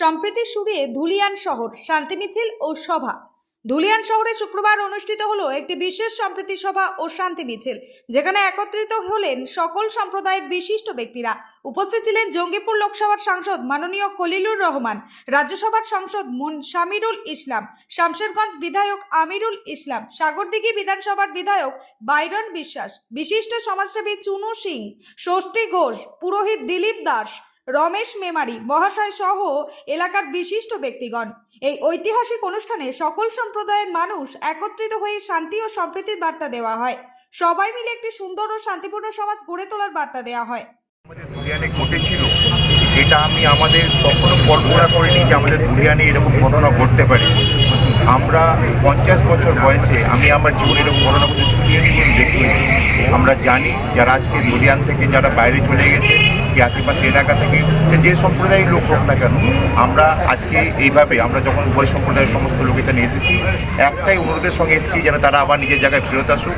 সম্প্রীতি সুরে ধুলিয়ান শহর, শান্তি মিছিল ও সভা। ধুলিয়ান শহরে শুক্রবার অনুষ্ঠিত হলো একটি বিশেষ সম্প্রীতি সভা ও শান্তি মিছিল, যেখানে একত্রিত হলেন সকল সম্প্রদায়ের বিশিষ্ট ব্যক্তিরা। উপস্থিত ছিলেন জঙ্গিপুর লোকসভার সাংসদ মাননীয় খলিলুর রহমান, রাজ্যসভার সাংসদ মুন শামিরুল ইসলাম, শামশেরগঞ্জ বিধায়ক আমিরুল ইসলাম, সাগরদিঘি বিধানসভার বিধায়ক বাইরন বিশ্বাস, বিশিষ্ট সমাজসেবী চুনু সিং, ষষ্ঠী ঘোষ, পুরোহিত দিলীপ দাস রমেশ মেমারি মহাশয় সহ এলাকার বিশিষ্ট ব্যক্তিগণ। এই ঐতিহাসিক অনুষ্ঠানে সকল সম্প্রদায়ের মানুষ একত্রিত হয়ে শান্তি ও সম্প্রীতির বার্তা দেওয়া হয়। সবাই মিলে একটি সুন্দর ও শান্তিপূর্ণ সমাজ গড়ে তোলার বার্তা দেওয়া হয়। আমাদের ধুলিয়ানে ঘটেছিল এটা আমি আমাদের কখনো কল্পনা করিনি যে আমাদের ধুলিয়ানে এরকম ঘটনা ঘটতে পারে। আমরা পঞ্চাশ বছর বয়সে আমি আমার জীবনে এরকম ঘটনা করতে শুনিয়ে নিয়ে দেখিনি আমরা জানি যারা আজকে ধুলিয়ান থেকে যারা বাইরে চলে গেছে কি আশেপাশে এলাকা থেকে, সে যে সম্প্রদায়ের লোক হোক না কেন, আমরা আজকে এইভাবে, আমরা যখন উভয় সম্প্রদায়ের সমস্ত লোক এখানে এসেছি, একটাই অনুরোধের সঙ্গে এসেছি যেন তারা আবার নিজের জায়গায় ফেরত আসুক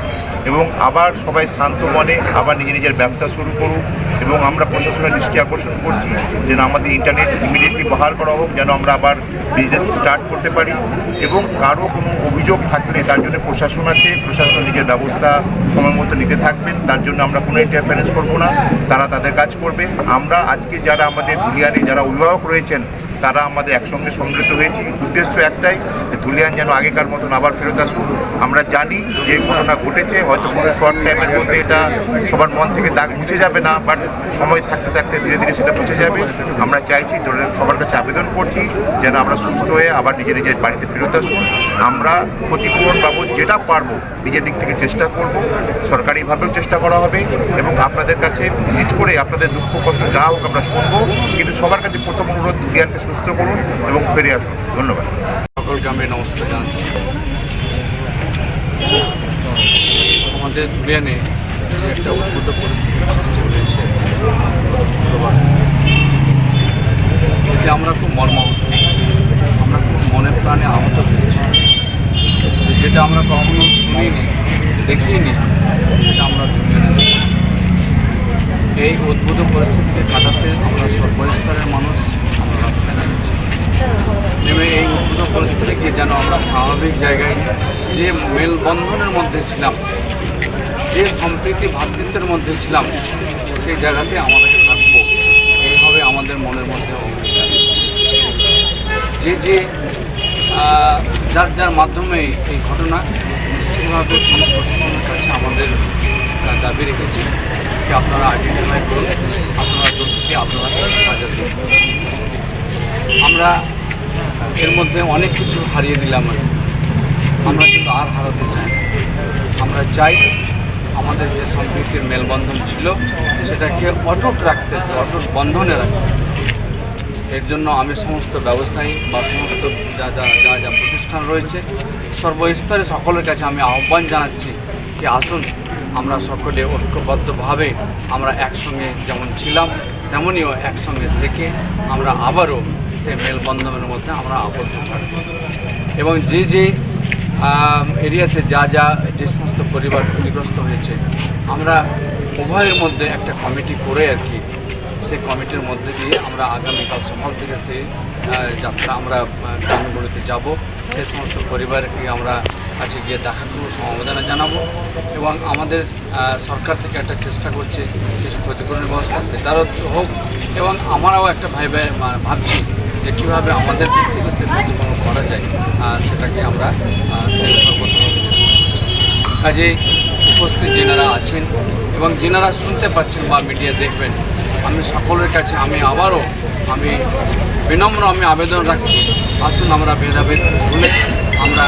এবং আবার সবাই শান্ত মনে আবার নিজের নিজের ব্যবসা শুরু করুক এবং আমরা প্রশাসনের দৃষ্টি আকর্ষণ করছি যেন আমাদের ইন্টারনেট ইমিডিয়েটলি বহাল করা হোক, যেন আমরা আবার বিজনেস স্টার্ট করতে পারি এবং কারও কোনো অভিযোগ থাকলে তার জন্য প্রশাসন আছে, প্রশাসন নিজের ব্যবস্থা সময় মতো নিতে থাকবেন, তার জন্য আমরা কোনো ইন্টারফারেন্স করব না, তারা তাদের কাজ করবে। আমরা আজকে যারা আমাদের দুনিয়ারে যারা অভিভাবক রয়েছেন তারা আমাদের একসঙ্গে সম্মিলিত হয়েছি। উদ্দেশ্য একটাই ধুলিয়ান যেন আগেকার মতন আবার ফেরত আসুক। আমরা জানি যে ঘটনা ঘটেছে, হয়তো কোনো শর্ট টাইমের মধ্যে এটা সবার মন থেকে দাগ মুছে যাবে না বাট সময় থাকতে থাকতে ধীরে ধীরে সেটা মুছে যাবে। আমরা চাইছি সবার কাছে আবেদন করছি যেন আমরা সুস্থ হয়ে আবার নিজের নিজের বাড়িতে ফেরত আসুন। আমরা ক্ষতিপূরণ বাবদ যেটা পারব নিজের দিক থেকে চেষ্টা করব, সরকারিভাবেও চেষ্টা করা হবে এবং আপনাদের কাছে ভিজিট করে আপনাদের দুঃখ, কষ্ট যা হোক আমরা শুনব। কিন্তু সবার কাছে প্রথম অনুরোধ, ধুলিয়ানকে সুস্থ করুন এবং ফিরে আসুন। ধন্যবাদ। সকলকে আমি নমস্কার জানাচ্ছি। আমাদের যে একটা উদ্ভূত পরিস্থিতির সৃষ্টি হয়েছে। এতে আমরা খুব মর্মাহত। আমরা খুব মনে প্রাণে আহত হয়েছি। যেটা আমরা কখনো শুনিনি, দেখিনি, সেটা আমরা দেখি এই উদ্ভূত পরিস্থিতিকে কাটাতে আমরা সর্বস্তরের মানুষ আমরা রাস্তায় নেমেছি নেমে এই উদ্ভূত পরিস্থিতিকে যেন আমরা স্বাভাবিক জায়গায় যে মেলবন্ধনের মধ্যে ছিলাম, যে সম্প্রীতি ভ্রাতৃত্বের মধ্যে ছিলাম, সেই জায়গাতে আমাদেরকে থাকব এইভাবে আমাদের মনের মধ্যে। যে যে যার যার মাধ্যমে এই ঘটনা নিশ্চিতভাবে পুলিশ প্রশাসনের কাছে আমাদের দাবি রেখেছি যে আপনারা আইডেন্টিফাই করুন, আপনারা দোষীকে আপনারা সাজা দিন আমরা এর মধ্যে অনেক কিছু হারিয়ে দিলাম আমরা কিন্তু আর হারাতে চাই। আমরা চাই আমাদের যে সম্প্রীতির মেলবন্ধন ছিল, সেটাকে অটুট রাখতে অটুট বন্ধনে রাখতে এর জন্য আমি সমস্ত ব্যবসায়ী বা সমস্ত যা যা যা যা প্রতিষ্ঠান রয়েছে, সর্বস্তরে সকলের কাছে আমি আহ্বান জানাচ্ছি কি আসুন, আমরা সকলে ঐক্যবদ্ধভাবে আমরা একসঙ্গে যেমন ছিলাম তেমনইও একসঙ্গে থেকে আমরা আবারও সেই মেলবন্ধনের মধ্যে আমরা আবদ্ধ থাকব। এবং যে যে এরিয়াতে যা যা যে সমস্ত পরিবার ক্ষতিগ্রস্ত হয়েছে, আমরা উভয়ের মধ্যে একটা কমিটি করে আর কি, সেই কমিটির মধ্যে দিয়ে আমরা আগামীকাল সকাল থেকে সেই যাত্রা আমরা গ্রামগুলোতে যাব। সেই সমস্ত পরিবারকে আমরা কাছে গিয়ে দেখা করব, সমবেদনা জানাব এবং আমাদের সরকার থেকে একটা চেষ্টা করছে কিছু ক্ষতিপূরণের ব্যবস্থা, সেটারও হোক। এবং আমরাও একটা ভাই ভাবছি যে কীভাবে আমাদের দিক থেকে সে ক্ষতিপূরণ করা যায় সেটাকে আমরা। কাজে উপস্থিত যেনারা আছেন এবং যেনারা শুনতে পাচ্ছেন বা মিডিয়া দেখবেন, আমি সকলের কাছে, আমি আবারও, আমি বিনম্র, আমি আবেদন রাখছি, আসুন আমরা ভেদাভেদ ভুলে আমরা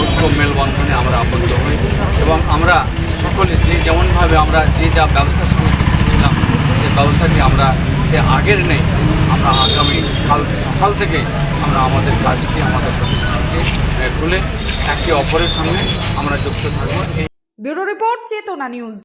ঐক্য মেলবন্ধনে আমরা আবদ্ধ হই এবং আমরা সকলে যে যেমনভাবে আমরা যে যা ব্যবসার সঙ্গে ছিলাম সেই ব্যবসাকে আমরা, সে আগের নেই আমরা আগামী কাল সকাল থেকে আমরা আমাদের কাজকে, আমাদের প্রতিষ্ঠানকে খুলে একে অপরের সঙ্গে আমরা যুক্ত থাকব। Bureau report, Chetana news.